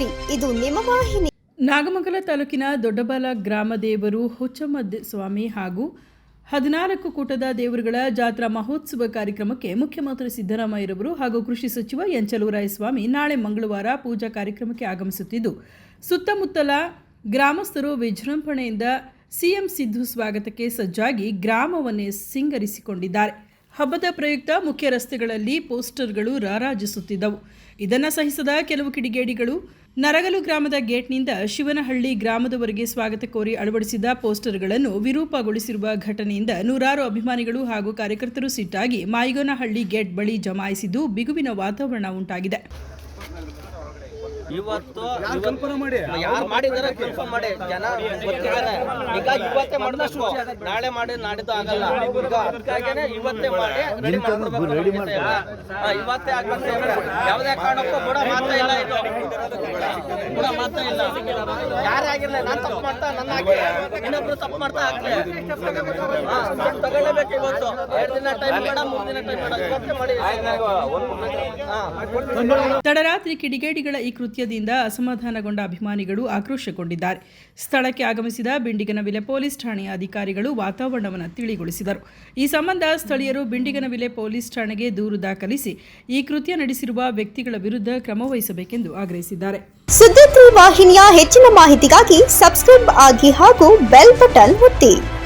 ಹಿಮವಾಹಿನಿ ನಾಗಮಂಗಲ ತಾಲೂಕಿನ ದೊಡ್ಡಬಾಲ ಗ್ರಾಮ ದೇವರು ಹುಚ್ಚಮ್ಮ ಸ್ವಾಮಿ ಹಾಗೂ ಹದಿನಾಲ್ಕು ಕೂಟದ ದೇವರುಗಳ ಜಾತ್ರಾ ಮಹೋತ್ಸವ ಕಾರ್ಯಕ್ರಮಕ್ಕೆ ಮುಖ್ಯಮಂತ್ರಿ ಸಿದ್ದರಾಮಯ್ಯರವರು ಹಾಗೂ ಕೃಷಿ ಸಚಿವ ಎನ್ ಸ್ವಾಮಿ ನಾಳೆ ಮಂಗಳವಾರ ಪೂಜಾ ಕಾರ್ಯಕ್ರಮಕ್ಕೆ ಆಗಮಿಸುತ್ತಿದ್ದು, ಸುತ್ತಮುತ್ತಲ ಗ್ರಾಮಸ್ಥರು ವಿಜೃಂಭಣೆಯಿಂದ ಸಿಎಂ ಸಿದ್ದು ಸ್ವಾಗತಕ್ಕೆ ಸಜ್ಜಾಗಿ ಗ್ರಾಮವನ್ನೇ ಸಿಂಗರಿಸಿಕೊಂಡಿದ್ದಾರೆ. ಹಬ್ಬದ ಪ್ರಯುಕ್ತ ಮುಖ್ಯ ರಸ್ತೆಗಳಲ್ಲಿ ಪೋಸ್ಟರ್ಗಳು ರಾರಾಜಿಸುತ್ತಿದ್ದವು. ಇದನ್ನು ಸಹಿಸದ ಕೆಲವು ಕಿಡಿಗೇಡಿಗಳು. ನರಗಲು ಗ್ರಾಮದ ಗೇಟ್ನಿಂದ ಶಿವನಹಳ್ಳಿ ಗ್ರಾಮದವರೆಗೆ ಸ್ವಾಗತ ಕೋರಿ ಅಳವಡಿಸಿದ ಪೋಸ್ಟರ್ಗಳನ್ನು ವಿರೂಪಗೊಳಿಸಿರುವ ಘಟನೆಯಿಂದ ನೂರಾರು ಅಭಿಮಾನಿಗಳು ಹಾಗೂ ಕಾರ್ಯಕರ್ತರು ಸಿಟ್ಟಾಗಿ ಮಾಯಿಗೋನಹಳ್ಳಿ ಗೇಟ್ ಬಳಿ ಜಮಾಯಿಸಿದ್ದು ಬಿಗುವಿನ ವಾತಾವರಣ ಉಂಟಾಗಿದೆ. ಇವತ್ತು ಯಾರು ಮಾಡಿದಾರೆ ಕನ್ಫರ್ಮ್ ಮಾಡಿ? ಜನ ಗೊತ್ತಿದ್ದಾರೆ. ಈಗ ಇವತ್ತೇ ಮಾಡಿದಷ್ಟು ನಾಳೆ ಮಾಡಿ ನಾಡಿದ್ದು ಆಗಲ್ಲ. ಈಗ ಅದಕ್ಕಾಗಿನೇ ಇವತ್ತೇ ಮಾಡಿ ರೆಡಿ. ಹಾ, ಇವತ್ತೇ ಆಗ್ಬೇಕು ಯಾವುದೇ ಕಾರಣಕ್ಕೂ ಬುಡ ಮಾತ್ರ ಇಲ್ಲ ಇದು. ಬುಡ ಮಾತ್ರ ಇಲ್ಲ. ಯಾರೇ ಆಗಿರಲಿ ನಾನು ತಪ್ಪು ಮಾಡ್ತಾ ನನ್ನ ಹಾಕಿ ಇನ್ನೊಬ್ರು ತಪ್ಪು ಮಾಡ್ತಾ ಹಾಕ್ಲಿ ಹಾ, ನಾನ್ ತಗೊಳ್ಳೇಬೇಕು ಇವತ್ತು. ತಡರಾತ್ರಿ ಕಿಡಿಗೇಡಿಗಳ ಈ ಕೃತ್ಯದಿಂದ ಅಸಮಾಧಾನಗೊಂಡ ಅಭಿಮಾನಿಗಳು ಆಕ್ರೋಶಗೊಂಡಿದ್ದಾರೆ. ಸ್ಥಳಕ್ಕೆ ಆಗಮಿಸಿದ ಬಿಂಡಿಗನವಿಲೆ ಪೊಲೀಸ್ ಠಾಣೆಯ ಅಧಿಕಾರಿಗಳು ವಾತಾವರಣವನ್ನು ತಿಳಿಗೊಳಿಸಿದರು. ಈ ಸಂಬಂಧ ಸ್ಥಳೀಯರು ಬಿಂಡಿಗನವಿಲೆ ಪೊಲೀಸ್ ಠಾಣೆಗೆ ದೂರು ದಾಖಲಿಸಿ ಈ ಕೃತ್ಯ ನಡೆಸಿರುವ ವ್ಯಕ್ತಿಗಳ ವಿರುದ್ಧ ಕ್ರಮ ವಹಿಸಬೇಕೆಂದು ಆಗ್ರಹಿಸಿದ್ದಾರೆ. ಸುದ್ದಿ ವಾಹಿನಿಯ ಹೆಚ್ಚಿನ ಮಾಹಿತಿಗಾಗಿ ಸಬ್ಸ್ಕ್ರೈಬ್ ಆಗಿ ಹಾಗೂ ಬೆಲ್ ಬಟನ್ ಒತ್ತಿ.